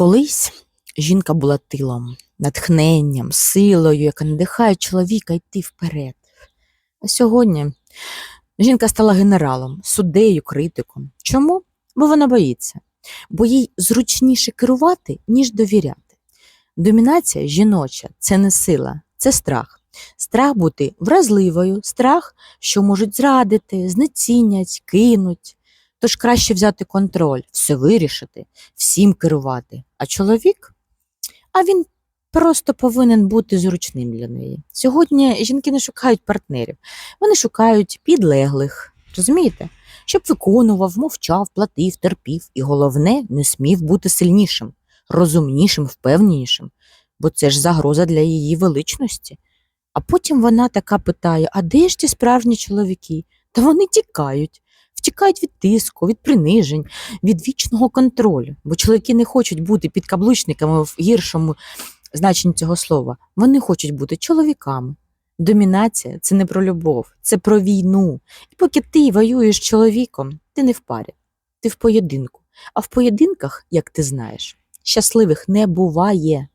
Колись жінка була тилом, натхненням, силою, яка надихає чоловіка йти вперед. А сьогодні жінка стала генералом, суддею, критиком. Чому? Бо вона боїться, бо їй зручніше керувати, ніж довіряти. Домінація жіноча це не сила, це страх. Страх бути вразливою, страх, що можуть зрадити, знецінять, кинуть. Тож краще взяти контроль, все вирішити, всім керувати. А чоловік? А він просто повинен бути зручним для неї. Сьогодні жінки не шукають партнерів, вони шукають підлеглих. Розумієте? Щоб виконував, мовчав, платив, терпів, і головне, не смів бути сильнішим, розумнішим, впевненішим, бо це ж загроза для її величності. А потім вона така питає: а де ж ті справжні чоловіки? Та вони тікають, втікають від тиску, від принижень, від вічного контролю. Бо чоловіки не хочуть бути підкаблучниками в гіршому значенні цього слова. Вони хочуть бути чоловіками. Домінація це не про любов, це про війну. І поки ти воюєш з чоловіком, ти не в парі, ти в поєдинку. А в поєдинках, як ти знаєш, щасливих не буває.